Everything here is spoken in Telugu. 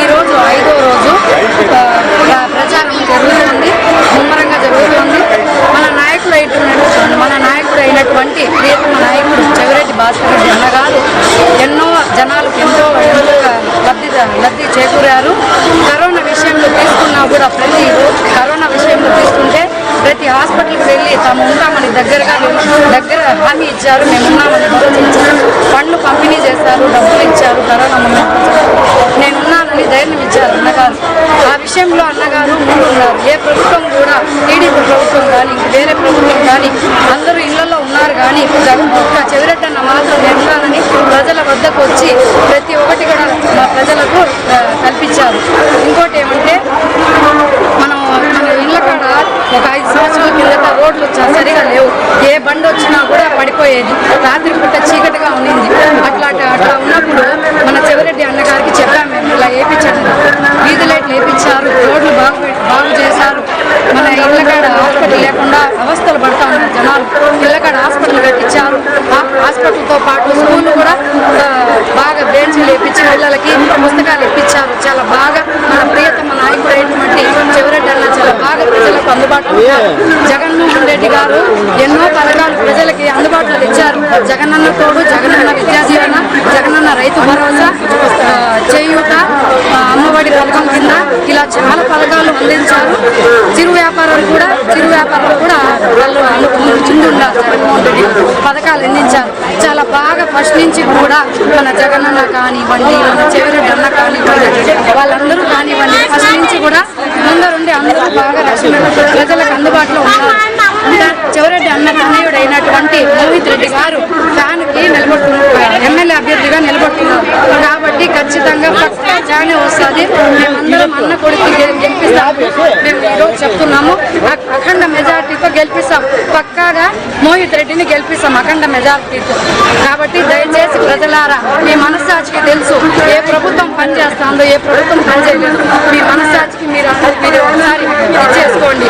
ఈరోజు ఐదో రోజు ప్రజాగం జరుగుతుంది ముమ్మరంగా జరుగుతుంది. మన నాయకులు అయినటువంటి మన నాయకుడు అయినటువంటి ప్రియతమ నాయకుడు చెవిరెడ్డి భాస్కర్ రెడ్డి అన్నగారు ఎన్నో జనాలకు ఎంతో లబ్ధి లబ్ధి చేకూరారు. కరోనా విషయంలో తీసుకున్నా కూడా ప్రతి కరోనా విషయంలో తీసుకుంటే ప్రతి హాస్పిటల్కి వెళ్ళి తాము ఉంటామని దగ్గరగా దగ్గర హామీ ఇచ్చారు. మేము ఉన్నామని పండ్లు ఉన్నారు. ఆ విషయంలో అన్నగారు ముందున్నారు ఏ ప్రభుత్వం కూడా టీడీపీ ప్రభుత్వం కానీ వేరే ప్రభుత్వం కానీ అందరూ ఇళ్ళలో ఉన్నారు కానీ ఒక్క చెవిరెట్టన్న మాత్రం నేను ప్రజల వద్దకు వచ్చి ప్రతి ఒక్కటి కూడా మా ప్రజలకు కల్పించారు. ఇంకోటి ఏమంటే మనం మన ఇళ్ళ కాడ ఒక ఐదు సంవత్సరాల కిందట రోడ్లు సరిగా లేవు. ఏ బండి వచ్చినా కూడా పడిపోయేది. రాత్రి పూట చీకటిగా ఉండింది. అట్లా అట్లా ఉన్నప్పుడు మన చెవిరెడ్డి అన్నగారికి చెప్పాము మేము ఇలా వేయించండి వీధి లైట్లు వేయించారు రోడ్లు బాగు బాగు చేశారు. మన ఇళ్ళకాడ హాస్పిటల్ లేకుండా అవస్థలు పడతా ఉన్నారు జనాలు. ఇళ్ళకాడ హాస్పిటల్ కట్టించారు. ఆ హాస్పిటల్తో పాటు స్కూల్ కూడా బాగా బెంచ్లు ఇప్పించి పిల్లలకి పుస్తకాలు ఇప్పించారు. చాలా బాగా మన ప్రియతమ నాయకుడు అయినటువంటి చెవిరెడ్డి అన్న చాలా బాగా ప్రజలకు అందుబాటులో జగన్మోహన్ రెడ్డి గారు ఎన్నో పథకాలు ప్రజలకి అందుబాటులో తెచ్చారు జగనన్న తోడు జగనన్న విద్యాజీవన జగనన్న రైతు భరోసా ఆ, చేయూత అమ్మఒడి పథకం కింద ఇలా చాలా పథకాలు అందించారు. చిరు వ్యాపారాలు కూడా చిరు వ్యాపారాలు కూడా వాళ్ళు అనుకుని చిందుండారు జగన్మోహన్ రెడ్డి పథకాలు అందించారు. చాలా బాగా ఫస్ట్ నుంచి కూడా మన జగనన్న కానివ్వండి మన చెవిరెడ్డి అన్న కానివ్వండి వాళ్ళందరూ కానివ్వండి ఫస్ట్ నుంచి కూడా ముందరుండి అందరూ బాగా రక్షణ ప్రజలకు అందుబాటులో ఉన్నారు. ఇంకా చివరెడ్డి అన్న తనయుడు అయినటువంటి మోహిత్ రెడ్డి గారు ఫ్యాన్కి నిలబడుతున్నారు. ఎమ్మెల్యే అభ్యర్థిగా నిలబడుతున్నారు. కాబట్టి ఖచ్చితంగా పక్కా వస్తుంది. మేమందరం అన్న కొడుకు గెలిపిస్తాము మేము ఈరోజు చెప్తున్నాము. అఖండ మెజార్టీతో గెలిపిస్తాం. పక్కాగా మోహిత్ రెడ్డిని గెలిపిస్తాం అఖండ మెజార్టీతో. కాబట్టి దయచేసి ప్రజలారా మీ మనస్సాక్షికి తెలుసు. ఏ ప్రభుత్వం పనిచేస్తుందో ఏ ప్రభుత్వం పనిచేయలేదు. మీ మనస్సాక్షికి మీరు మీరు ఒకసారి చేసుకోండి.